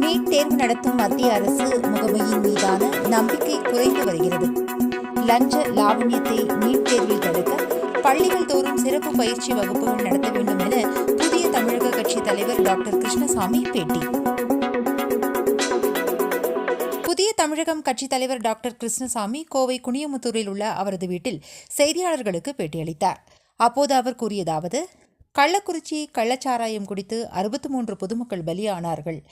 NEET தேர்வு நடத்தும் மத்திய அரசு முகமையின் மீதான நம்பிக்கை குறைந்து வருகிறது. லஞ்ச லாவண்யத்தை நீட் தேர்வில் தடுக்க பள்ளிகள் தோறும் சிறப்பு பயிற்சி வகுப்புகள் நடத்த வேண்டும் என புதிய தமிழக கட்சி தலைவர் டாக்டர் கிருஷ்ணசாமி பேட்டி. புதிய தமிழகம் கட்சித் தலைவர் டாக்டர் கிருஷ்ணசாமி கோவை குனியமுத்தூரில் உள்ள அவரது வீட்டில் செய்தியாளர்களுக்கு பேட்டியளித்தார். அப்போது அவர் கூறியதாவது கள்ளக்குறிச்சி கள்ளச்சாராயம் குடித்து அறுபத்து மூன்று பொதுமக்கள் பலியானார்கள்.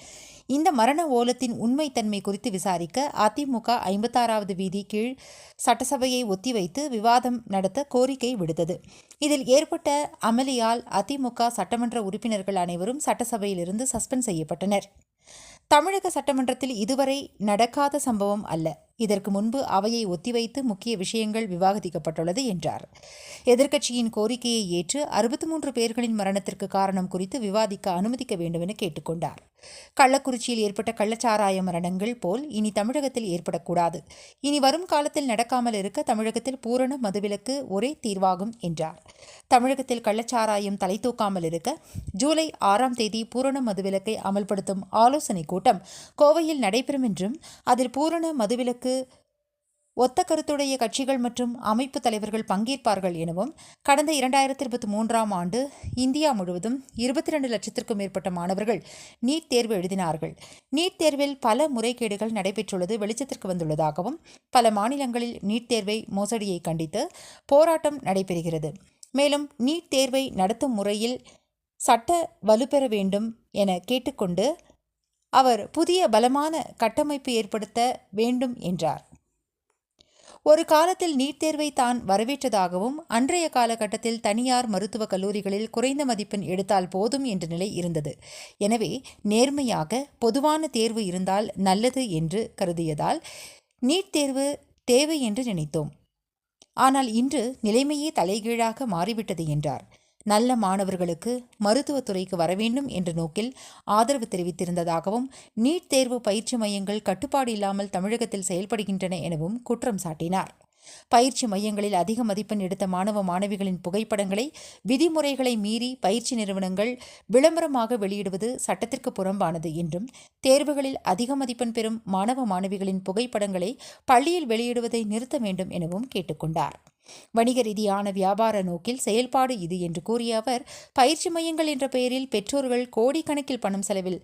இந்த மரண ஓலத்தின் உண்மைத்தன்மை குறித்து விசாரிக்க அதிமுக ஐம்பத்தாறாவது வீதி கீழ் சட்டசபையை ஒத்திவைத்து விவாதம் நடத்த கோரிக்கை விடுத்தது. இதில் ஏற்பட்ட அமளியால் அதிமுக சட்டமன்ற உறுப்பினர்கள் அனைவரும் சட்டசபையிலிருந்து சஸ்பெண்ட் செய்யப்பட்டனர். தமிழக சட்டமன்றத்தில் இதுவரை நடக்காத சம்பவம் அல்ல. இதற்கு முன்பு அவையை ஒத்திவைத்து முக்கிய விஷயங்கள் விவாதிக்கப்பட்டுள்ளது என்றார். எதிர்க்கட்சியின் கோரிக்கையை ஏற்று அறுபத்தி மூன்று பேர்களின் மரணத்திற்கு காரணம் குறித்து விவாதிக்க அனுமதிக்க வேண்டும் என கேட்டுக்கொண்டார். கள்ளக்குறிச்சியில் ஏற்பட்ட கள்ளச்சாராய மரணங்கள் போல் இனி தமிழகத்தில் ஏற்படக்கூடாது. இனி வரும் காலத்தில் நடக்காமல் இருக்க தமிழகத்தில் பூரண மதுவிலக்கு ஒரே தீர்வாகும் என்றார். தமிழகத்தில் கள்ளச்சாராயம் தலை தூக்காமல் இருக்க ஜூலை ஆறாம் தேதி பூரண மதுவிலக்கை அமல்படுத்தும் ஆலோசனைக் கூட்டம் கோவையில் நடைபெறும் என்றும் அதில் பூரண மதுவிலக்கு ஒத்த கருத்துடைய கட்சிகள் மற்றும் அமைப்பு தலைவர்கள் பங்கேற்பார்கள் எனவும் கடந்த இரண்டாயிரத்தி இருபத்தி மூன்றாம் ஆண்டு இந்தியா முழுவதும் இருபத்தி ரெண்டு லட்சத்திற்கும் மேற்பட்ட மாணவர்கள் நீட் தேர்வு எழுதினார்கள். நீட் தேர்வில் பல முறைகேடுகள் நடைபெற்றுள்ளது வெளிச்சத்திற்கு வந்துள்ளதாகவும் பல மாநிலங்களில் நீட் தேர்வை மோசடியை கண்டித்து போராட்டம் நடைபெறுகிறது. மேலும் நீட் தேர்வை நடத்தும் முறையில் சட்ட வலுப்பெற வேண்டும் என கேட்டுக்கொண்டு அவர் புதிய பலமான கட்டமைப்பு ஏற்படுத்த வேண்டும் என்றார். ஒரு காலத்தில் நீட் தேர்வை தான் வரவேற்றதாகவும் அன்றைய காலகட்டத்தில் தனியார் மருத்துவக் கல்லூரிகளில் குறைந்த மதிப்பெண் எடுத்தால் போதும் என்ற நிலை இருந்தது. எனவே நேர்மையாக பொதுவான தேர்வு இருந்தால் நல்லது என்று கருதியதால் நீட் தேர்வு தேவை என்று நினைத்தோம். ஆனால் இன்று நிலைமையே தலைகீழாக மாறிவிட்டது என்றார். நல்ல மாணவர்களுக்கு மருத்துவத்துறைக்கு வரவேண்டும் என்ற நோக்கில் ஆதரவு தெரிவித்திருந்ததாகவும் நீட் தேர்வு பயிற்சி மையங்கள் கட்டுப்பாடு இல்லாமல் தமிழகத்தில் செயல்படுகின்றன எனவும் குற்றம் சாட்டினார். பயிற்சி மையங்களில் அதிக மதிப்பெண் எடுத்த மாணவ மாணவிகளின் புகைப்படங்களை விதிமுறைகளை மீறி பயிற்சி நிறுவனங்கள் விளம்பரமாக வெளியிடுவது சட்டத்திற்கு புறம்பானது என்றும் தேர்வுகளில் அதிக மதிப்பெண் பெறும் மாணவ மாணவிகளின் புகைப்படங்களை பள்ளியில் வெளியிடுவதை நிறுத்த வேண்டும் எனவும் கேட்டுக்கொண்டார். வணிக ரீதியான வியாபார நோக்கில் செயல்பாடு இது என்று கூறிய அவர் பயிற்சி மையங்கள் என்ற பெயரில் பெற்றோர்கள் கோடிக்கணக்கில் பணம் செலவில்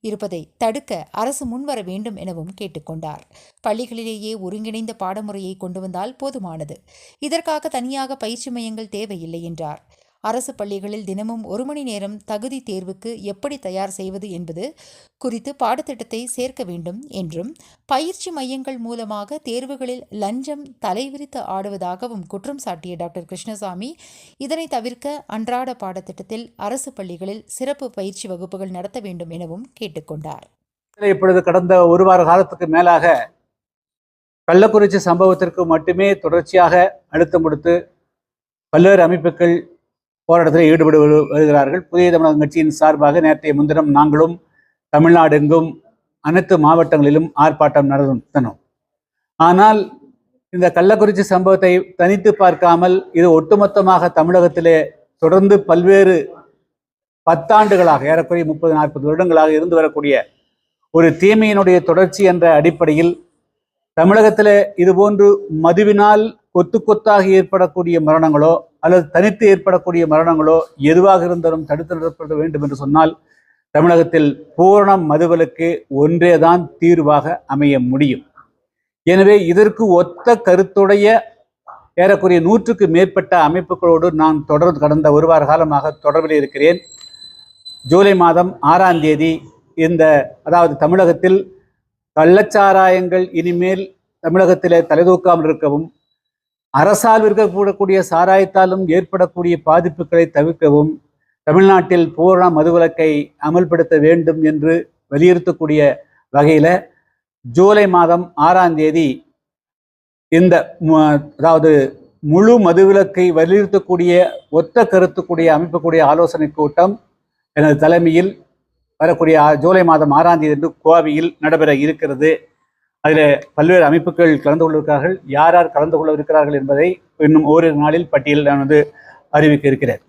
இருப்பதை தடுக்க அரசு முன்வர வேண்டும் எனவும் கேட்டுக்கொண்டார் பள்ளிகளிலேயே ஒருங்கிணைந்த பாடமுறையை கொண்டு வந்தால் போதுமானது. இதற்காக தனியாக பயிற்சி மையங்கள் தேவையில்லை என்றார். அரசு பள்ளிகளில் தினமும் ஒரு மணி நேரம் தகுதி தேர்வுக்கு எப்படி தயார் செய்வது என்பது குறித்து பாடத்திட்டத்தை சேர்க்க வேண்டும் என்றும் பயிற்சி மையங்கள் மூலமாக தேர்வுகளில் லஞ்சம் தலைவிரித்து ஆடுவதாகவும் குற்றம் சாட்டிய டாக்டர் கிருஷ்ணசாமி இதனை தவிர்க்க அன்றாட பாடத்திட்டத்தில் அரசு பள்ளிகளில் சிறப்பு பயிற்சி வகுப்புகள் நடத்த வேண்டும் எனவும் கேட்டுக்கொண்டார் இப்பொழுது கடந்த ஒரு வார காலத்துக்கு மேலாக கள்ளக்குறிச்சி சம்பவத்திற்கு மட்டுமே தொடர்ச்சியாக அழுத்தம் கொடுத்து பல்வேறு அமைப்புகள் போராட்டத்தில் ஈடுபடு வருகிறார்கள். புதிய தமிழகம் கட்சியின் சார்பாக நேற்றைய முன்தினம் நாங்களும் தமிழ்நாடு எங்கும் அனைத்து மாவட்டங்களிலும் ஆர்ப்பாட்டம் நடத்தினோம். ஆனால் இந்த கள்ளக்குறிச்சி சம்பவத்தை தனித்து பார்க்காமல் இது ஒட்டுமொத்தமாக தமிழகத்திலே தொடர்ந்து பல்வேறு பத்தாண்டுகளாக ஏறக்குறைய முப்பது நாற்பது வருடங்களாக இருந்து வரக்கூடிய ஒரு தீமையினுடைய தொடர்ச்சி என்ற அடிப்படையில் தமிழகத்தில் இதுபோன்று மதுவினால் கொத்து கொத்தாக ஏற்படக்கூடிய மரணங்களோ அல்லது தனித்து ஏற்படக்கூடிய மரணங்களோ எதுவாக இருந்தாலும் தடுத்து நிறுத்தப்பட வேண்டும் என்று சொன்னால் தமிழகத்தில் பூரண மதுவிலக்கு ஒன்றேதான் தீர்வாக அமைய முடியும். எனவே இதற்கு ஒத்த கருத்துடைய ஏறக்குறைய நூற்றுக்கு மேற்பட்ட அமைப்புகளோடு நான் தொடர்ந்து கடந்த ஒரு வார காலமாக தொடர்பில் இருக்கிறேன். ஜூலை மாதம் ஆறாம் தேதி இந்த அதாவது தமிழகத்தில் கள்ளச்சாராயங்கள் இனிமேல் தமிழகத்திலே தலைதூக்காமல் இருக்கவும் அரசால் இருக்கக்கூடக்கூடிய சாராயத்தாலும் ஏற்படக்கூடிய பாதிப்புகளை தவிர்க்கவும் தமிழ்நாட்டில் பூரண மதுவிலக்கை அமல்படுத்த வேண்டும் என்று வலியுறுத்தக்கூடிய வகையில் ஜூலை மாதம் ஆறாம் தேதி இந்த அதாவது முழு மதுவிலக்கை வலியுறுத்தக்கூடிய ஒத்த கருத்துக்கூடிய அமைப்புக்கூடிய ஆலோசனை கூட்டம் எனது தலைமையில் வரக்கூடிய ஜூலை மாதம் ஆறாம் தேதி என்று கோவையில் நடைபெற இருக்கிறது. அதில் பல்வேறு அமைப்புகள் கலந்து கொள்ளிருக்கிறார்கள் யார் யார் கலந்து கொள்ள இருக்கிறார்கள் என்பதை இன்னும் ஓரிரு நாளில் பட்டியல் நான் வந்து அறிவிக்க இருக்கிறேன்.